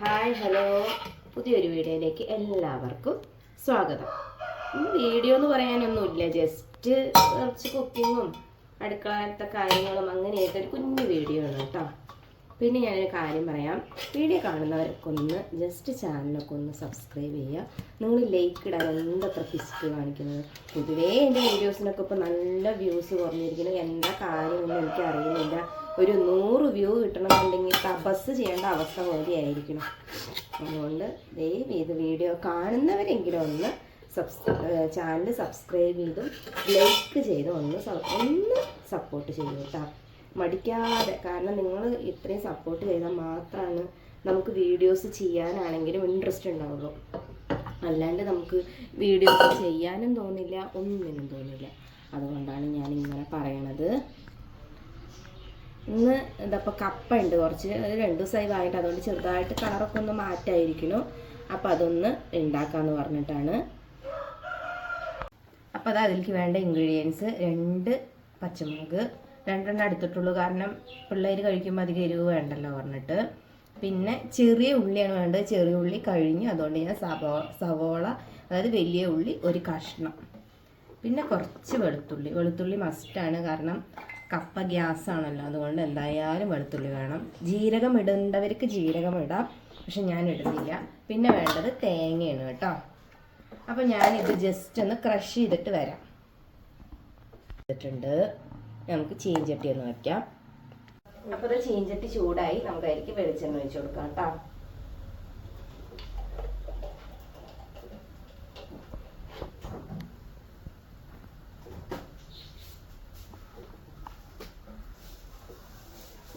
Hi hello. പുതിയൊരു വീഡിയോയിലേക്ക് എല്ലാവർക്കും സ്വാഗതം. വീഡിയോ എന്ന് പറയാനൊന്നുമില്ല. ജസ്റ്റ് കുറച്ച് കുക്കിങ്ങും അടുക്കളത്തെ കാര്യങ്ങളും അങ്ങനെയായിട്ട് ഒരു കുഞ്ഞു വീഡിയോ ആണ് കേട്ടോ. പിന്നെ ഞാനൊരു കാര്യം പറയാം. വീഡിയോ കാണുന്നവരൊക്കെ ഒന്ന് ജസ്റ്റ് ചാനലൊക്കെ ഒന്ന് സബ്സ്ക്രൈബ് ചെയ്യുക. നിങ്ങൾ ലൈക്ക് ഇടാൻ എന്തത്ര ഫിസ്റ്റ് കാണിക്കുന്നത്? പൊതുവേ എന്റെ വീഡിയോസിനൊക്കെ ഇപ്പോൾ നല്ല വ്യൂസ് കുറഞ്ഞിരിക്കുന്നു. എന്താ കാര്യമൊന്നും എനിക്ക് അറിയുന്നില്ല. ഒരു നൂറ് വ്യൂ കിട്ടണമെന്നുണ്ടെങ്കിൽ തപസ് ചെയ്യേണ്ട അവസ്ഥ പോലെയായിരിക്കണം അതുകൊണ്ട് ദയവ് ഇത് വീഡിയോ കാണുന്നവരെങ്കിലും ഒന്ന് സബ്സ് ചാനൽ സബ്സ്ക്രൈബ് ചെയ്തും ലൈക്ക് ചെയ്തും ഒന്ന് ഒന്ന് സപ്പോർട്ട് ചെയ്യും കേട്ടോ. മടിക്കാതെ. കാരണം നിങ്ങൾ ഇത്രയും സപ്പോർട്ട് ചെയ്താൽ മാത്രമാണ് നമുക്ക് വീഡിയോസ് ചെയ്യാനാണെങ്കിലും ഇൻട്രസ്റ്റ് ഉണ്ടാവുള്ളൂ. അല്ലാണ്ട് നമുക്ക് വീഡിയോസ് ചെയ്യാനും തോന്നില്ല ഒന്നിനും തോന്നില്ല. അതുകൊണ്ടാണ് ഞാൻ ഇങ്ങനെ പറയണത്. ഇന്ന് ഇതപ്പോൾ കപ്പ ഉണ്ട് കുറച്ച് രണ്ട് ദിവസമായി വാങ്ങിയിട്ട് അതുകൊണ്ട് ചെറുതായിട്ട് കളറൊക്കെ ഒന്ന് മാറ്റായിരിക്കണം അപ്പോൾ അതൊന്ന് ഉണ്ടാക്കാമെന്ന് പറഞ്ഞിട്ടാണ്. അപ്പോൾ അത് അതിലേക്ക് വേണ്ട ഇൻഗ്രീഡിയൻസ് രണ്ട് പച്ചമുളക് രണ്ടെണ്ണം എടുത്തിട്ടുള്ളൂ. കാരണം പിള്ളേർ കഴിക്കുമ്പോൾ അധികം എരിവ് വേണ്ടല്ലോ പറഞ്ഞിട്ട്. പിന്നെ ചെറിയ ഉള്ളിയാണ് വേണ്ടത്. ചെറിയ ഉള്ളി കഴിഞ്ഞു. അതുകൊണ്ട് ഞാൻ സവോ സവോള അതായത് വലിയ ഉള്ളി ഒരു കഷ്ണം. പിന്നെ കുറച്ച് വെളുത്തുള്ളി. വെളുത്തുള്ളി മസ്റ്റാണ് കാരണം കപ്പ ഗ്യാസ് ആണല്ലോ. അതുകൊണ്ട് എന്തായാലും വെളുത്തുള്ളി വേണം. ജീരകം ഇടേണ്ടവർക്ക് ജീരകം ഇടാം. പക്ഷെ ഞാൻ ഇടുന്നില്ല. പിന്നെ വേണ്ടത് തേങ്ങയാണ് കേട്ടോ. അപ്പം ഞാനിത് ജസ്റ്റ് ഒന്ന് ക്രഷ് ചെയ്തിട്ട് വരാം. ചെയ്തിട്ടുണ്ട് നമുക്ക് ചീഞ്ചട്ടി ഒന്ന് വയ്ക്കാം അപ്പോൾ ചീഞ്ചട്ടി ചൂടായി നമുക്ക് അതിലേക്ക് വെളിച്ചെണ്ണ ഒഴിച്ചു കൊടുക്കാം കേട്ടോ.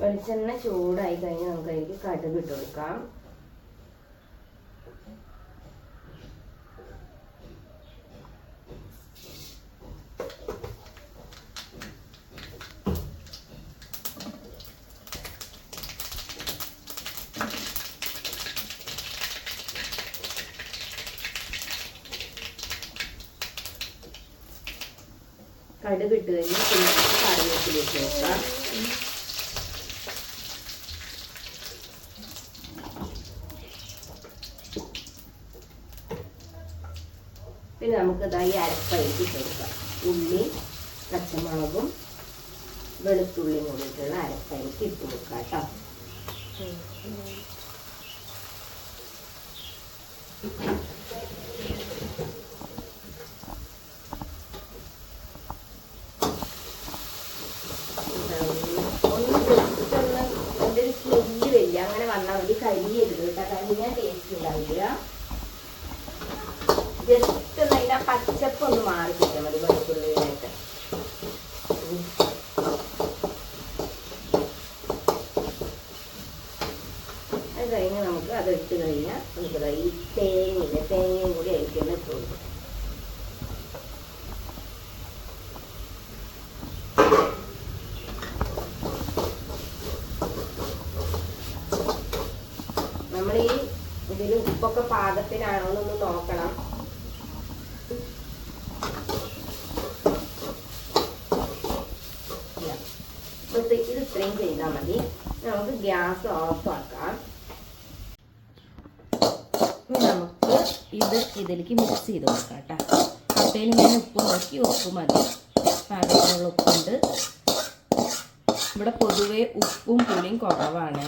വെളിച്ചെണ്ണ ചൂടായി കഴിഞ്ഞാൽ നമുക്ക് അതിലേക്ക് കടുക് ഇട്ട് കൊടുക്കാം. കടുക് ഇട്ട് കഴിഞ്ഞാൽ പിന്നെ കറിവേപ്പിലേക്ക് വെക്കാം പിന്നെ നമുക്ക് ഇതായി അരപ്പയിലേക്ക് കൊടുക്കാം ഉള്ളി പച്ചമുളകും വെളുത്തുള്ളിയും കൂടിയിട്ടുള്ള അരപ്പയിലേക്ക് ഇട്ട് കൊടുക്കാം കേട്ടോ. ഒന്ന് ജസ്റ്റ് ഒന്ന് അതിന്റെ ഒരു സ്മെല്ല് വരില്ല അങ്ങനെ വന്നാൽ മതി കരിയരുത് കേട്ടോ. കരിയാൻ ടേസ്റ്റ് ഉണ്ടാവില്ല. ജസ്റ്റ് ഒന്ന് അതിന്റെ പച്ചപ്പ് ഒന്ന് മാറി കിട്ടിയാൽ മതി വെളുത്തുള്ളിയിലായിട്ട് അത് കഴിഞ്ഞ് നമുക്ക് അതെടുത്ത് കഴിഞ്ഞാൽ നമുക്ക് ഈ തേങ്ങയില്ല തേങ്ങയും കൂടി അതിലേക്ക് ഇട്ട് കൊടുക്കും നമ്മൾ ഈ ഇതിൽ ഉപ്പൊക്കെ പാകത്തിനാണോ എന്നൊന്ന് നോക്കണം. ഇത് ഇത് ഇത്രയും ചെയ്താൽ മതി. നമുക്ക് ഗ്യാസ് ഓഫ് ആക്കാം. നമുക്ക് ഇത് ഇതിലേക്ക് മിക്സ് ചെയ്ത് കൊടുക്കാം കേട്ടോ അപ്പയിൽ ഞാൻ ഉപ്പ് നോക്കി ഉപ്പ് മതി. പാകത്തിനുള്ള ഉപ്പുണ്ട്. ഇവിടെ പൊതുവെ ഉപ്പും പുളിയും കുറവാണ്.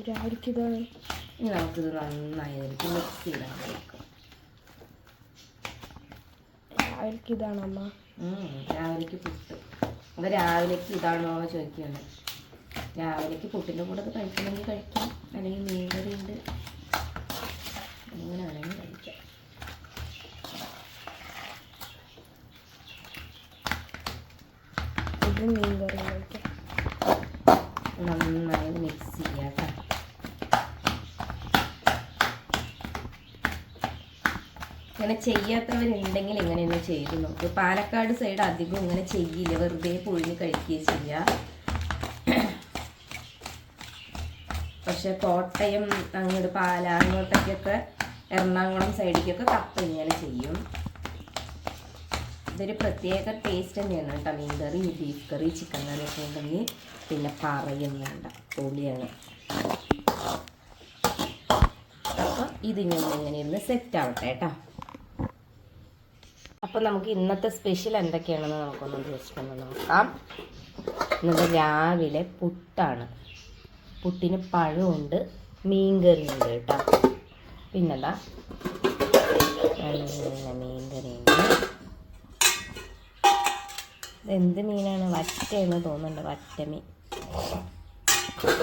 രാവിലേക്കിതാണ് ഇനി നമുക്കിത് നന്നായി ഇതിലേക്ക് മിക്സ് ചെയ്താൽ കൊടുക്കാം രാവിലേക്കിതാണ് അമ്മ. രാവിലേക്ക് പുട്ട്. അത് രാവിലേക്ക് ഇതാണോ ചോദിക്കുന്നത്. രാവിലേക്ക് പുട്ടിന്റെ കൂടെ കഴിക്കണമെങ്കിൽ കഴിക്കാം. അല്ലെങ്കിൽ മീൻകറി ഉണ്ട്. വേണമെങ്കിൽ കഴിക്കാം. ഇത് മീൻ കറി കഴിക്കാം. നന്നായി മിക്സ് ചെയ്യാം കേട്ടോ. ഇങ്ങനെ ചെയ്യാത്തവരുണ്ടെങ്കിൽ ഇങ്ങനെയൊന്ന് ചെയ്ത് നോക്ക്. പാലക്കാട് സൈഡ് അധികം ഇങ്ങനെ ചെയ്യില്ല. വെറുതെ പുഴുങ്ങി കഴിക്കുകയും ചെയ്യുക പക്ഷെ കോട്ടയം അങ്ങോട്ട് പാല അങ്ങോട്ടേക്കൊക്കെ എറണാകുളം സൈഡിലേക്കൊക്കെ കപ്പ ഇങ്ങനെ ചെയ്യും. ഇതൊരു പ്രത്യേക ടേസ്റ്റ് തന്നെയാണ് കേട്ടോ. മീൻ കറി ബീഫ് കറി ചിക്കൻ കറി ഒക്കെ ഉണ്ടെങ്കിൽ പിന്നെ പറയും വേണ്ട. പൊളിയാണ്. അപ്പം ഇതിനൊന്നും ഇങ്ങനെയൊന്ന് സെറ്റ് ആവട്ടെ കേട്ടോ. അപ്പോൾ നമുക്ക് ഇന്നത്തെ സ്പെഷ്യൽ എന്തൊക്കെയാണെന്ന് നമുക്കൊന്ന് ജസ്റ്റ് നോക്കാം. ഇന്നത്തെ രാവിലെ പുട്ടാണ്. പുട്ടിന് പഴമുണ്ട് മീൻകറിയുണ്ട് കേട്ടോ. പിന്നെന്താ? നല്ല മീൻകറിയുണ്ട്. എന്ത് മീനാണ്? വറ്റയെന്ന് തോന്നുന്നുണ്ട് വറ്റമീൻ.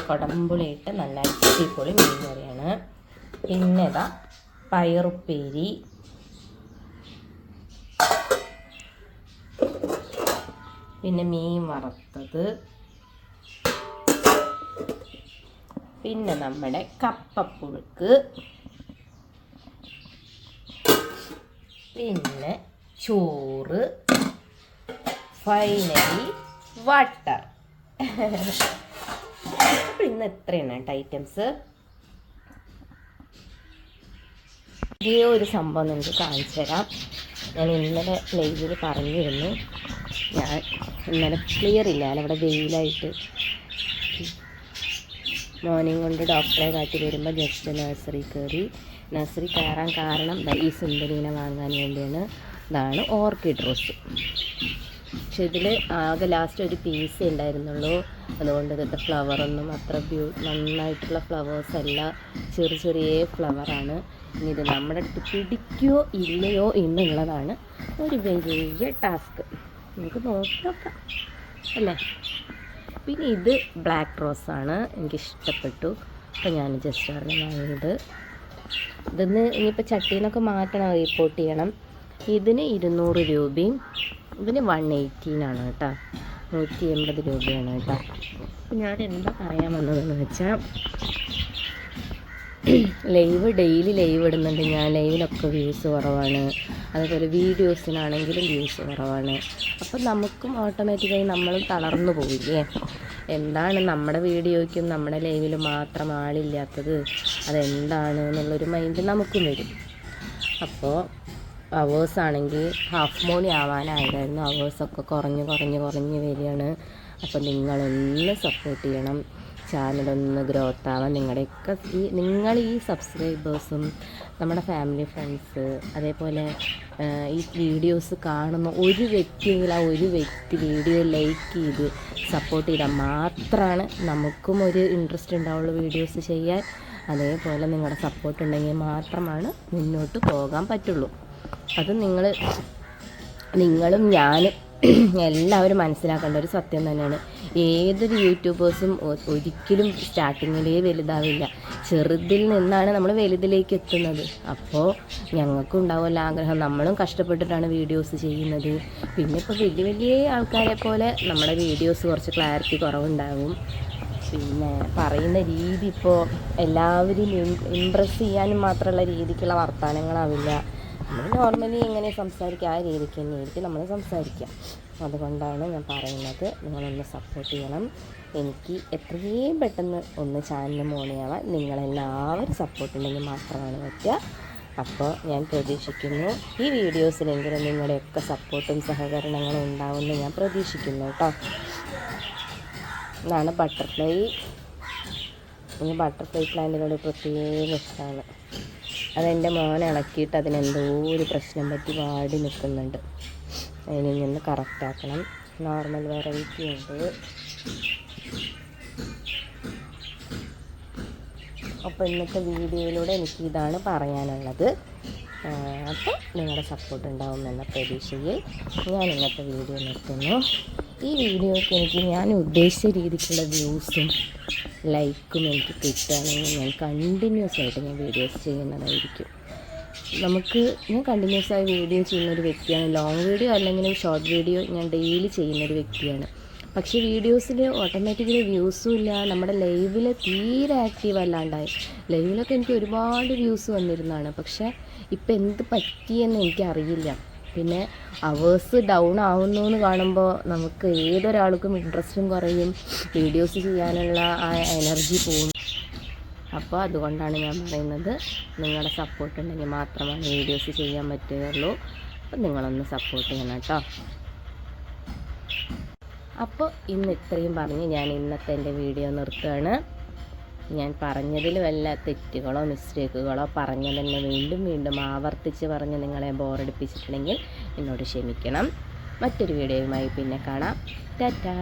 കൊടമ്പുളിയിട്ട് നല്ല അടിപൊളി മീൻ കറിയാണ് പിന്നെ പയറുപ്പേരി. പിന്നെ മീൻ വറുത്തത്. പിന്നെ നമ്മുടെ കപ്പപ്പുഴുക്ക്. പിന്നെ ചോറ്. ഫൈനലി വാട്ടർ അപ്പോൾ ഇന്ന് ഇത്രയാണ് കേട്ടോ ഐറ്റംസ് ഇതേ ഒരു സംഭവം നിങ്ങൾക്ക് കാണിച്ചു തരാം ഞാൻ ഇന്നലെ ലൈവിൽ പറഞ്ഞിരുന്നു. ഇന്നലെ ക്ലിയർ ഇല്ല. അവിടെ വെയിലായിട്ട് മോർണിംഗ് കൊണ്ട് ഡോക്ടറെ കാട്ടി വരുമ്പോൾ ജസ്റ്റ് നഴ്സറി കയറി നഴ്സറി കയറാൻ കാരണം ഈ സുന്ദരീനെ വാങ്ങാൻ വേണ്ടിയാണ്. ഇതാണ് ഓർക്കിഡ് റോസ് പക്ഷെ ഇതിൽ ആകെ ലാസ്റ്റ് ഒരു പീസ് ഉണ്ടായിരുന്നുള്ളൂ. അതുകൊണ്ട് ഇതിന്റെ ഫ്ലവറൊന്നും അത്ര ബ്യൂ നന്നായിട്ടുള്ള ഫ്ലവേഴ്സ് അല്ല. ചെറിയ ചെറിയ ഫ്ലവറാണ് ഇനി ഇത് നമ്മുടെ അടുത്ത് പിടിക്കുകയോ ഇല്ലയോ എന്നുള്ളതാണ് ഒരു വലിയ ടാസ്ക് നമുക്ക് നോക്കി നോക്കാം അല്ലേ? പിന്നെ ഇത് ബ്ലാക്ക് റോസാണ്. എനിക്കിഷ്ടപ്പെട്ടു. അപ്പോൾ ഞാൻ ജസ്റ്റ് പറഞ്ഞ് വാങ്ങിയത്. ഇതൊന്ന് ഇനിയിപ്പോൾ ചട്ടീന്നൊക്കെ മാറ്റണം റിപ്പോർട്ട് ചെയ്യണം. ഇതിന് ഇരുന്നൂറ് രൂപയും ഇതിന് വൺ എയ്റ്റീനാണ് കേട്ടോ. നൂറ്റി എൺപത് രൂപയാണ് കേട്ടോ. ഞാൻ എന്താ പറയാൻ വന്നതെന്ന് വെച്ചാൽ ലൈവ് ഡെയിലി ലൈവ് ഇടുന്നുണ്ട് ഞാൻ. ലൈവിലൊക്കെ വ്യൂസ് കുറവാണ്. അതുപോലെ വീഡിയോസിനാണെങ്കിലും വ്യൂസ് കുറവാണ്. അപ്പം നമുക്കും ഓട്ടോമാറ്റിക്കായി നമ്മളും തളർന്നു പോവില്ലേ? എന്താണ് നമ്മുടെ വീഡിയോയ്ക്കും നമ്മുടെ ലൈവിലും മാത്രം ആളില്ലാത്തത്? അതെന്താണ് എന്നുള്ളൊരു മൈൻഡ് നമുക്കും വരും. അപ്പോൾ അവേഴ്സ് ആണെങ്കിൽ ഹാഫ് മോണി ആവാനായിരുന്നു. അവേഴ്സൊക്കെ കുറഞ്ഞ് കുറഞ്ഞ് കുറഞ്ഞ് വരികയാണ്. അപ്പോൾ നിങ്ങളൊന്ന് സപ്പോർട്ട് ചെയ്യണം. ചാനലൊന്ന് ഗ്രോത്ത് ആവാൻ നിങ്ങളുടെയൊക്കെ ഈ നിങ്ങൾ ഈ സബ്സ്ക്രൈബേഴ്സും നമ്മുടെ ഫാമിലി ഫ്രണ്ട്സ് അതേപോലെ ഈ വീഡിയോസ് കാണുന്ന ഒരു വ്യക്തിയെങ്കിലും ആ ഒരു വ്യക്തി വീഡിയോ ലൈക്ക് ചെയ്ത് സപ്പോർട്ട് ചെയ്താൽ മാത്രമാണ് നമുക്കും ഒരു ഇൻട്രസ്റ്റ് ഉണ്ടാവുള്ള വീഡിയോസ് ചെയ്യാൻ. അതേപോലെ നിങ്ങളുടെ സപ്പോർട്ട് ഉണ്ടെങ്കിൽ മാത്രമാണ് മുന്നോട്ട് പോകാൻ പറ്റുള്ളൂ. അത് നിങ്ങൾ നിങ്ങളും ഞാനും എല്ലാവരും മനസ്സിലാക്കേണ്ട ഒരു സത്യം തന്നെയാണ്. ഏതൊരു യൂട്യൂബേഴ്സും ഒരിക്കലും സ്റ്റാർട്ടിങ്ങിലേ വലുതാവില്ല. ചെറുതിൽ നിന്നാണ് നമ്മൾ വലുതിലേക്ക് എത്തുന്നത്. അപ്പോൾ ഞങ്ങൾക്കും ഉണ്ടാവുമല്ലോ ആഗ്രഹം. നമ്മളും കഷ്ടപ്പെട്ടിട്ടാണ് വീഡിയോസ് ചെയ്യുന്നത്. പിന്നെ ഇപ്പോൾ വലിയ വലിയ ആൾക്കാരെ പോലെ നമ്മുടെ വീഡിയോസ് കുറച്ച് ക്ലാരിറ്റി കുറവുണ്ടാകും പിന്നെ പറയുന്ന രീതി ഇപ്പോൾ എല്ലാവരെയും ഇമ്പ്രസ് ചെയ്യാനും മാത്രമുള്ള രീതിക്കുള്ള വർത്തമാനങ്ങളാവില്ല. നമ്മൾ നോർമലി എങ്ങനെ സംസാരിക്കുക ആ രീതിക്ക് തന്നെ ആയിരിക്കും നമ്മൾ സംസാരിക്കുക. അതുകൊണ്ടാണ് ഞാൻ പറയുന്നത് നിങ്ങളൊന്ന് സപ്പോർട്ട് ചെയ്യണം. എനിക്ക് എത്രയും പെട്ടെന്ന് ഒന്ന് ചാനൽ മോണിയാവാൻ നിങ്ങളെല്ലാവരും സപ്പോർട്ടുണ്ടെങ്കിൽ മാത്രമാണ് പറ്റുക. അപ്പോൾ ഞാൻ പ്രതീക്ഷിക്കുന്നു ഈ വീഡിയോസിലെങ്കിലും നിങ്ങളുടെയൊക്കെ സപ്പോർട്ടും സഹകരണങ്ങളും ഉണ്ടാവുമെന്ന് ഞാൻ പ്രതീക്ഷിക്കുന്നു കേട്ടോ. ഇതാണ് ബട്ടർഫ്ലൈ ഈ ബട്ടർഫ്ലൈ പ്ലാന്റുകൾ പ്രത്യേക ഇഷ്ടമാണ്. അതെന്റെ മോൻ ഇളക്കിയിട്ട് അതിനെന്തോ ഒരു പ്രശ്നം പറ്റി വാടി നിൽക്കുന്നുണ്ട്. അതിനെ നിന്ന് കറക്റ്റാക്കണം നോർമൽ വെറൈറ്റി ഉണ്ട്. അപ്പോൾ ഇന്നത്തെ വീഡിയോയിലൂടെ എനിക്ക് ഇതാണ് പറയാനുള്ളത്. അപ്പോൾ നിങ്ങളുടെ സപ്പോർട്ട് ഉണ്ടാവുമെന്ന പ്രതീക്ഷയിൽ ഞാൻ ഇന്നത്തെ വീഡിയോ നിർത്തുന്നു. ഈ വീഡിയോയ്ക്ക് എനിക്ക് ഞാൻ ഉദ്ദേശിച്ച രീതിക്കുള്ള വ്യൂസും ലൈക്കും എനിക്ക് കിട്ടുകയാണെങ്കിൽ ഞാൻ കണ്ടിന്യൂസ് ആയിട്ട് ഞാൻ വീഡിയോസ് ചെയ്യുന്നതായിരിക്കും. നമുക്ക് ഞാൻ കണ്ടിന്യൂസ് ആയി വീഡിയോ ചെയ്യുന്ന ഒരു വ്യക്തിയാണ്. ലോങ് വീഡിയോ അല്ലെങ്കിൽ ഷോർട്ട് വീഡിയോ ഞാൻ ഡെയിലി ചെയ്യുന്നൊരു വ്യക്തിയാണ്. പക്ഷേ വീഡിയോസിൽ ഓട്ടോമാറ്റിക്കലി വ്യൂസും ഇല്ല. നമ്മുടെ ലൈവിൽ തീരെ ആക്റ്റീവ് അല്ലാണ്ടായി. ലൈവിലൊക്കെ എനിക്ക് ഒരുപാട് വ്യൂസ് വന്നിരുന്നതാണ്. പക്ഷേ ഇപ്പം എന്ത് പറ്റിയെന്ന് എനിക്കറിയില്ല. പിന്നെ അവേഴ്സ് ഡൗൺ ആവുന്നു എന്ന് കാണുമ്പോൾ നമുക്ക് ഏതൊരാൾക്കും ഇൻട്രസ്റ്റും കുറയും. വീഡിയോസ് ചെയ്യാനുള്ള ആ എനർജി പോകും അപ്പോൾ അതുകൊണ്ടാണ് ഞാൻ പറയുന്നത് നിങ്ങളുടെ സപ്പോർട്ട് ഉണ്ടെങ്കിൽ മാത്രമാണ് വീഡിയോസ് ചെയ്യാൻ പറ്റുകയുള്ളൂ. അപ്പം നിങ്ങളൊന്ന് സപ്പോർട്ട് ചെയ്യണം കേട്ടോ. അപ്പോൾ ഇന്ന് ഇത്രയും പറഞ്ഞ് ഞാൻ ഇന്നത്തെ എന്റെ വീഡിയോ നിർത്തുകയാണ്. ഞാൻ പറഞ്ഞതിൽ വല്ല തെറ്റുകളോ മിസ്റ്റേക്കുകളോ പറഞ്ഞു തന്നെ വീണ്ടും വീണ്ടും ആവർത്തിച്ച് പറഞ്ഞ് നിങ്ങളെ ബോറടിപ്പിച്ചിട്ടുണ്ടെങ്കിൽ എന്നോട് ക്ഷമിക്കണം. മറ്റൊരു വീഡിയോയുമായി പിന്നെ കാണാം. ടാറ്റാ.